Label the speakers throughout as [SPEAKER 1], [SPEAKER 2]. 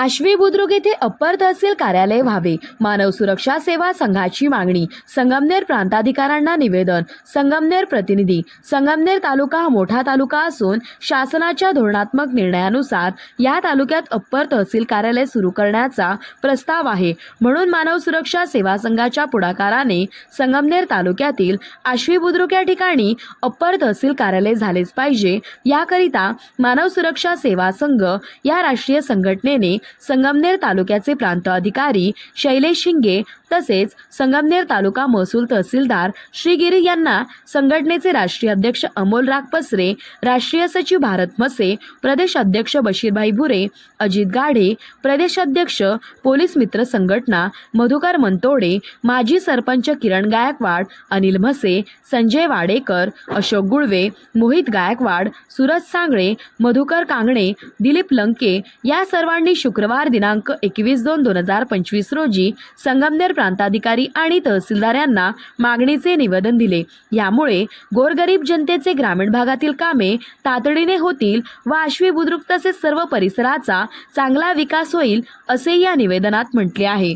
[SPEAKER 1] आश्वी बुद्रुक येथे अप्पर तहसील कार्यालय व्हावे. मानव सुरक्षा सेवा संघाची मागणी. संगमनेर प्रांताधिकाऱ्यांना निवेदन. संगमनेर प्रतिनिधी. संगमनेर तालुका हा मोठा तालुका असून शासनाच्या धोरणात्मक निर्णयानुसार या तालुक्यात अप्पर तहसील कार्यालय सुरू करण्याचा प्रस्ताव आहे. म्हणून मानव सुरक्षा सेवा संघाच्या पुढाकाराने संगमनेर तालुक्यातील आश्वी बुद्रुक या ठिकाणी अप्पर तहसील कार्यालय झालेच पाहिजे. याकरिता मानव सुरक्षा सेवा संघ या राष्ट्रीय संघटनेने संगमनेर तालुक्याचे प्रांत अधिकारी शैलेश शिंगे तसेच संगमनेर तालुका महसूल तहसीलदार श्रीगिरी यांना संघटनेचे राष्ट्रीय अध्यक्ष अमोल रागपसरे राष्ट्रीय सचिव भारत मसे प्रदेश अध्यक्ष बशीरभाई भुरे अजित गाढे प्रदेश अध्यक्ष पोलीस मित्र संघटना मधुकर मंतोडे माजी सरपंच किरण गायकवाड अनिल म्हसे संजय वाडेकर अशोक गुळवे मोहित गायकवाड सुरज सांगळे मधुकर कांगणे दिलीप लंके या सर्वांनी शुक्रवार दिनांक एकवीस दोन दोन हजार पंचवीस रोजी संगमनेर प्रांताधिकारी आणि तहसीलदार यांना मागणीचे निवेदन दिले. यामुळे गोरगरीब जनतेचे ग्रामीण भागातील कामे तातडीने होतील व आश्वी बुद्रुक तसेच सर्व परिसराचा चांगला विकास होईल असे या निवेदनात म्हटले आहे.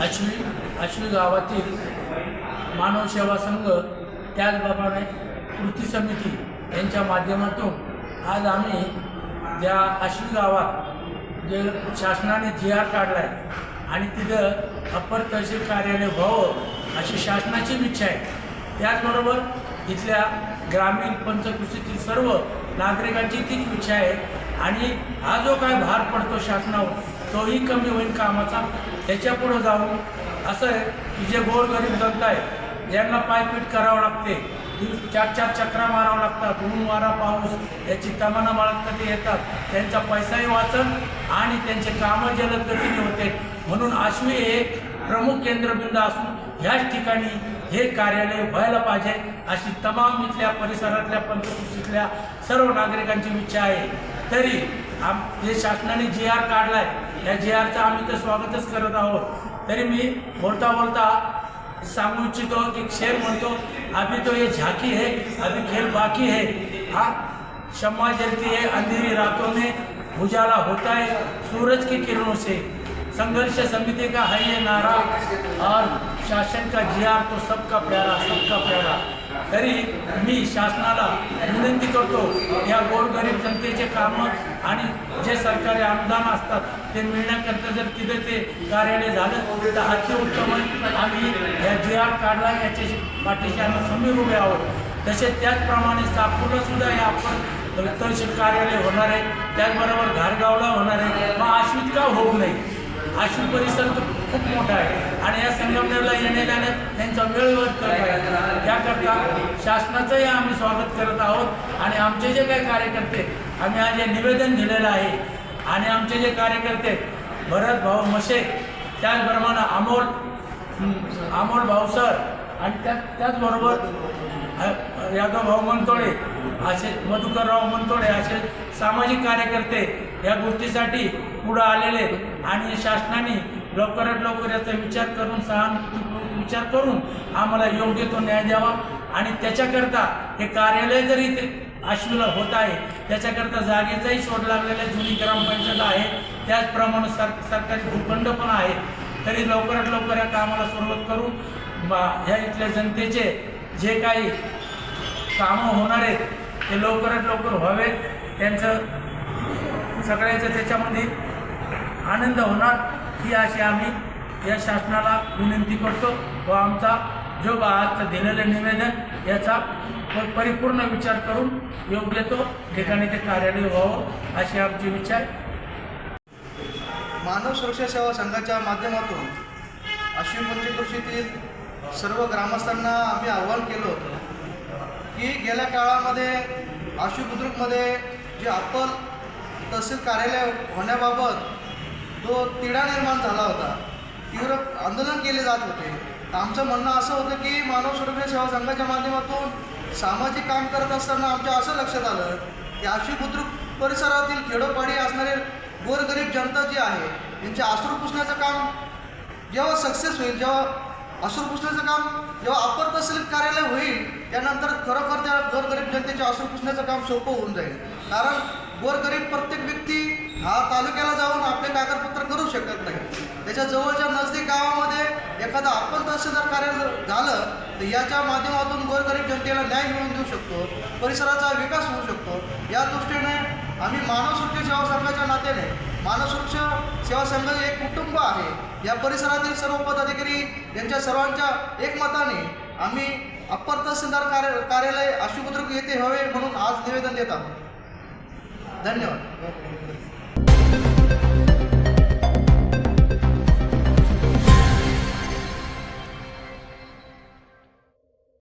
[SPEAKER 2] अश्वी अश्वी गावातील मानव सेवा संघ त्याचप्रमाणे कृती समिती यांच्या माध्यमातून आज आम्ही ज्या अश्वी गावात जे शासनाने जी आर काढला आहे आणि तिथं अप्पर तहसील कार्यालय व्हावं अशी शासनाची इच्छा आहे. त्याचबरोबर इथल्या ग्रामीण पंचकृषीतील सर्व नागरिकांची तीच इच्छा आहे. आणि हा जो काय भार पडतो शासनावर तोही कमी होईल कामाचा. त्याच्यापुढं जाऊन असं आहे की जे गोरगरीब जनता आहे यांना पायपीट करावं लागते. चार चार चक्रा मारावं लागतात ऊन वारा पाऊस याची तमना बाळगता ते येतात. त्यांचा पैसाही वाचन आणि त्यांचे कामं जलद गतीने होते. म्हणून आश्वी हे एक प्रमुख केंद्रबिंदू असून ह्याच ठिकाणी हे कार्यालय व्हायला पाहिजे अशी तमाम इथल्या परिसरातल्या पंचकृषीतल्या सर्व नागरिकांची इच्छा आहे. तरी आम जे शासनाने जी आर काढलाय. या जी आरचं आम्ही तर स्वागतच करत आहोत. तरी मी बोलता बोलता सांगू इच्छितो की शेर म्हणतो अभी तो ये झाकी है अभी खेल बाकी है। हा क्षमा जलती है अंधेरी रातों में उजाला होता है सूरज की किरणों से। संघर्ष समिति का है ये नारा और शासन का जी आर तो सबका प्यारा सबका प्यारा। तरी मी शासनाला विनंती करतो या गोरगरीब जनतेचे कामं आणि जे सरकारी अनुदान असतात ते मिळण्याकरता जर तिथे ते कार्यालय झालं तर अतिउत्तम उत्तम आम्ही या जी आर काढला याच्या पाठीशी आम्ही समीर उभे आहोत. तसेच त्याचप्रमाणे साकूरला सुद्धा हे आपण तहसील कार्यालय होणार आहे. त्याचबरोबर घारगावला होणार आहे. मग आश्वित का होऊ नये? आश्वित परिसर खूप मोठा आहे. आणि या संगमनेरला येणे जाण्यात त्यांचा वेळ करत आहे त्याकरता शासनाचंही आम्ही स्वागत करत आहोत. आणि आमचे जे काही कार्यकर्ते आम्ही आज हे निवेदन दिलेलं आहे. आणि आमचे जे कार्यकर्ते भरत भाऊ मशे त्याचप्रमाणे अमोल हं, अमोल भाऊसर आणि त्या त्याचबरोबर यादव भाऊ मनतोडे असे मधुकरराव मनतोडे असे सामाजिक कार्यकर्ते या गोष्टीसाठी पुढं आलेले. आणि शासनाने लवकरात लवकर याचा विचार करून सहानुभूतीपूर्वक विचार करून आम्हाला योग्य तो न्याय द्यावा. आणि त्याच्याकरता हे कार्यालय जरी ते आश्वीला होत आहे त्याच्याकरता जागेचाही शोध लागलेला आहे. जुनी ग्रामपंचायत आहे. त्याचप्रमाणे सर सरकारी भूखंड पण आहे. तरी लवकरात लवकर या कामाला सुरुवात करून ह्या इथल्या जनतेचे जे काही कामं होणार आहेत ते लवकरात लवकर व्हावेत. त्यांचं सगळ्याचं त्याच्यामध्ये आनंद होणार. ही अशी आम्ही या शासनाला विनंती करतो. व आमचा जो बा आजचं दिलेलं निवेदन याचा परिपूर्ण विचार करून योग्य तो ठिकाणी ते कार्यालय व्हावं अशी आमची विचार.
[SPEAKER 3] मानव सुरक्षा सेवा संघाच्या माध्यमातून अश्विन पंचकृषीतील सर्व ग्रामस्थांना आम्ही आव्हान केलं होतं की गेल्या काळामध्ये आशु बुद्रुकमध्ये जे अप्पल तहसील कार्यालय होण्याबाबत जो तिढा निर्माण झाला होता तीव्र आंदोलन केले जात होते. तर आमचं म्हणणं असं होतं की मानव सुरक्षा सेवा संघाच्या माध्यमातून सामाजिक काम करत असताना आमच्या असं लक्षात आलं की अशी बुद्रुक परिसरातील खेडोपाडी असणारे गोरगरीब जनता जी आहे यांचे आसरू पुसण्याचं काम जेव्हा सक्सेस होईल जेव्हा अश्रू पुसण्याचं काम जेव्हा अपर तहसील कार्यालय होईल त्यानंतर खरोखर त्या गोरगरीब जनतेचे अश्रू पुसण्याचं काम सोपं होऊन जाईल. कारण गोरगरीब प्रत्येक व्यक्ती हा तालुक्याला जाऊन आपले कागदपत्र करू शकत नाही. त्याच्या जवळच्या नजदीक गावामध्ये एखादा आपण तहसीलदार कार्य झालं तर याच्या माध्यमातून गोरगरीब जनतेला न्याय मिळवून देऊ शकतो परिसराचा विकास होऊ शकतो. या दृष्टीने आम्ही मानव सुरक्षा सेवा संघाच्या नात्याने मानव सुरक्षा सेवा संघ हे एक कुटुंब आहे. या परिसरातील सर्व पदाधिकारी यांच्या सर्वांच्या एकमताने आम्ही अप्पर तहसीलदार कार्य कार्यालय आशुपुत्रक येथे हवे म्हणून आज निवेदन देत आहोत. धन्यवाद.